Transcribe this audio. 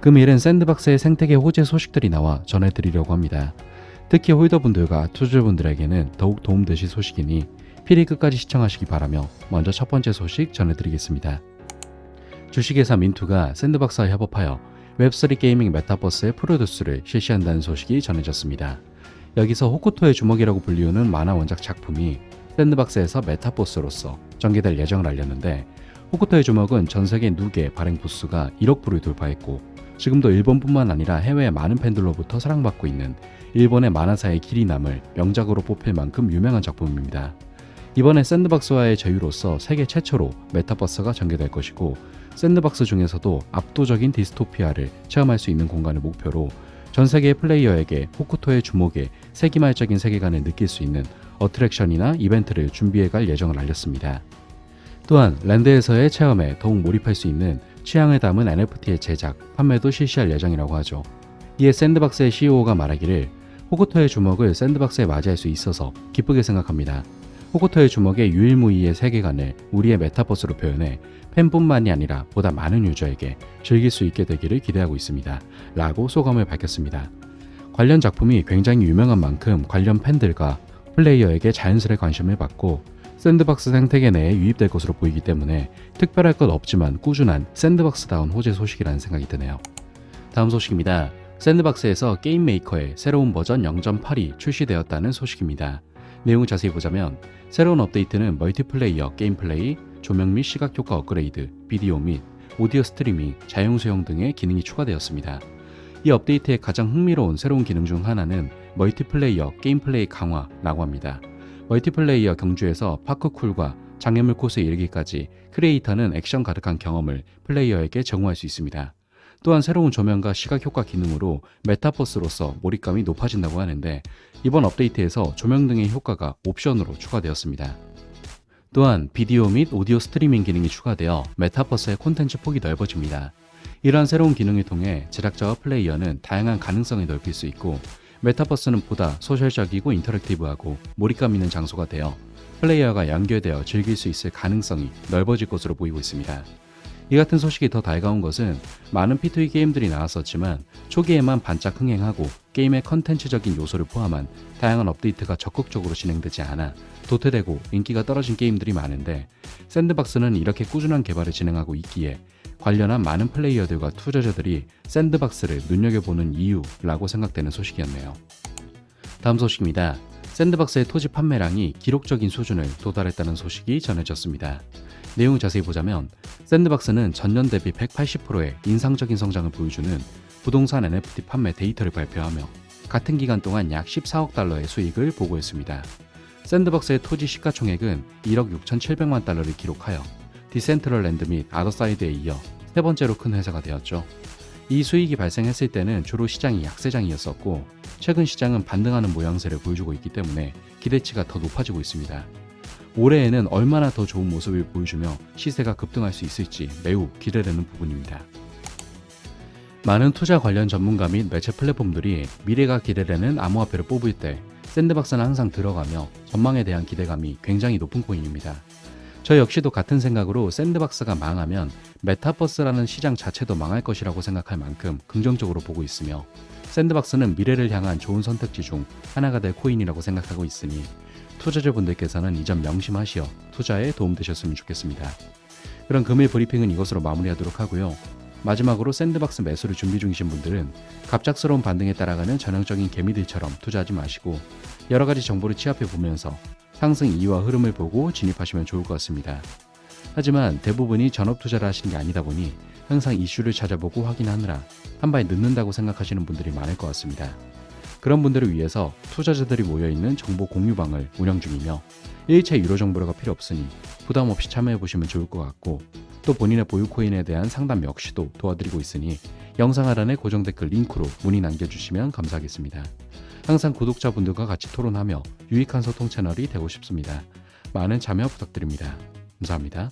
금일은 샌드박스의 생태계 호재 소식들이 나와 전해드리려고 합니다. 특히 홀더분들과 투자분들에게는 더욱 도움되실 소식이니 필히 끝까지 시청하시기 바라며 먼저 첫 번째 소식 전해드리겠습니다. 주식회사 민투가 샌드박스와 협업하여 웹3 게이밍 메타버스의 프로듀스를 실시한다는 소식이 전해졌습니다. 여기서 호쿠토의 주먹이라고 불리우는 만화 원작 작품이 샌드박스에서 메타버스로서 전개될 예정을 알렸는데 호쿠토의 주먹은 전 세계 누계 발행 부수가 1억 부를 돌파했고 지금도 일본뿐만 아니라 해외의 많은 팬들로부터 사랑받고 있는 일본의 만화사의 길이 남을 명작으로 뽑힐 만큼 유명한 작품입니다. 이번에 샌드박스와의 제휴로서 세계 최초로 메타버스가 전개될 것이고 샌드박스 중에서도 압도적인 디스토피아를 체험할 수 있는 공간을 목표로 전 세계의 플레이어에게 호쿠토의 주목에 세기말적인 세계관을 느낄 수 있는 어트랙션이나 이벤트를 준비해 갈 예정을 알렸습니다. 또한 랜드에서의 체험에 더욱 몰입할 수 있는 취향을 담은 NFT의 제작, 판매도 실시할 예정이라고 하죠. 이에 샌드박스의 CEO가 말하기를 호쿠토의 주먹을 샌드박스에 맞이할 수 있어서 기쁘게 생각합니다. 호쿠토의 주먹의 유일무이의 세계관을 우리의 메타버스로 표현해 팬뿐만이 아니라 보다 많은 유저에게 즐길 수 있게 되기를 기대하고 있습니다. 라고 소감을 밝혔습니다. 관련 작품이 굉장히 유명한 만큼 관련 팬들과 플레이어에게 자연스레 관심을 받고 샌드박스 생태계 내에 유입될 것으로 보이기 때문에 특별할 것 없지만 꾸준한 샌드박스다운 호재 소식이라는 생각이 드네요. 다음 소식입니다. 샌드박스에서 게임 메이커의 새로운 버전 0.8이 출시되었다는 소식입니다. 내용을 자세히 보자면 새로운 업데이트는 멀티플레이어 게임 플레이, 조명 및 시각 효과 업그레이드, 비디오 및 오디오 스트리밍, 자영 수용 등의 기능이 추가되었습니다. 이 업데이트의 가장 흥미로운 새로운 기능 중 하나는 멀티플레이어 게임 플레이 강화라고 합니다. 멀티플레이어 경주에서 파크쿨과 장애물 코스에 이르기까지 크리에이터는 액션 가득한 경험을 플레이어에게 제공할 수 있습니다. 또한 새로운 조명과 시각 효과 기능으로 메타버스로서 몰입감이 높아진다고 하는데 이번 업데이트에서 조명 등의 효과가 옵션으로 추가되었습니다. 또한 비디오 및 오디오 스트리밍 기능이 추가되어 메타버스의 콘텐츠 폭이 넓어집니다. 이러한 새로운 기능을 통해 제작자와 플레이어는 다양한 가능성을 넓힐 수 있고 메타버스는 보다 소셜적이고 인터랙티브하고 몰입감 있는 장소가 되어 플레이어가 연결되어 즐길 수 있을 가능성이 넓어질 것으로 보이고 있습니다. 이 같은 소식이 더 달가운 것은 많은 P2E 게임들이 나왔었지만 초기에만 반짝 흥행하고 게임의 컨텐츠적인 요소를 포함한 다양한 업데이트가 적극적으로 진행되지 않아 도태되고 인기가 떨어진 게임들이 많은데 샌드박스는 이렇게 꾸준한 개발을 진행하고 있기에 관련한 많은 플레이어들과 투자자들이 샌드박스를 눈여겨보는 이유라고 생각되는 소식이었네요. 다음 소식입니다. 샌드박스의 토지 판매량이 기록적인 수준을 도달했다는 소식이 전해졌습니다. 내용을 자세히 보자면 샌드박스는 전년 대비 180%의 인상적인 성장을 보여주는 부동산 NFT 판매 데이터를 발표하며 같은 기간 동안 약 14억 달러의 수익을 보고했습니다. 샌드박스의 토지 시가총액은 1억 6,700만 달러를 기록하여 디센트럴랜드 및 아더사이드에 이어 세 번째로 큰 회사가 되었죠. 이 수익이 발생했을 때는 주로 시장이 약세장이었었고 최근 시장은 반등하는 모양새를 보여주고 있기 때문에 기대치가 더 높아지고 있습니다. 올해에는 얼마나 더 좋은 모습을 보여주며 시세가 급등할 수 있을지 매우 기대되는 부분입니다. 많은 투자 관련 전문가 및 매체 플랫폼들이 미래가 기대되는 암호화폐를 뽑을 때 샌드박스는 항상 들어가며 전망에 대한 기대감이 굉장히 높은 코인입니다. 저 역시도 같은 생각으로 샌드박스가 망하면 메타버스라는 시장 자체도 망할 것이라고 생각할 만큼 긍정적으로 보고 있으며 샌드박스는 미래를 향한 좋은 선택지 중 하나가 될 코인이라고 생각하고 있으니 투자자분들께서는 이 점 명심하시어 투자에 도움되셨으면 좋겠습니다. 그럼 금일 브리핑은 이것으로 마무리하도록 하고요. 마지막으로 샌드박스 매수를 준비 중이신 분들은 갑작스러운 반등에 따라가는 전형적인 개미들처럼 투자하지 마시고 여러 가지 정보를 취합해 보면서 상승 이유와 흐름을 보고 진입하시면 좋을 것 같습니다. 하지만 대부분이 전업 투자를 하시는 게 아니다 보니 항상 이슈를 찾아보고 확인하느라 한 발 늦는다고 생각하시는 분들이 많을 것 같습니다. 그런 분들을 위해서 투자자들이 모여있는 정보 공유방을 운영 중이며 일체 유료 정보가 필요 없으니 부담 없이 참여해 보시면 좋을 것 같고 또 본인의 보유 코인에 대한 상담 역시도 도와드리고 있으니 영상 하단의 고정 댓글 링크로 문의 남겨주시면 감사하겠습니다. 항상 구독자분들과 같이 토론하며 유익한 소통 채널이 되고 싶습니다. 많은 참여 부탁드립니다. 감사합니다.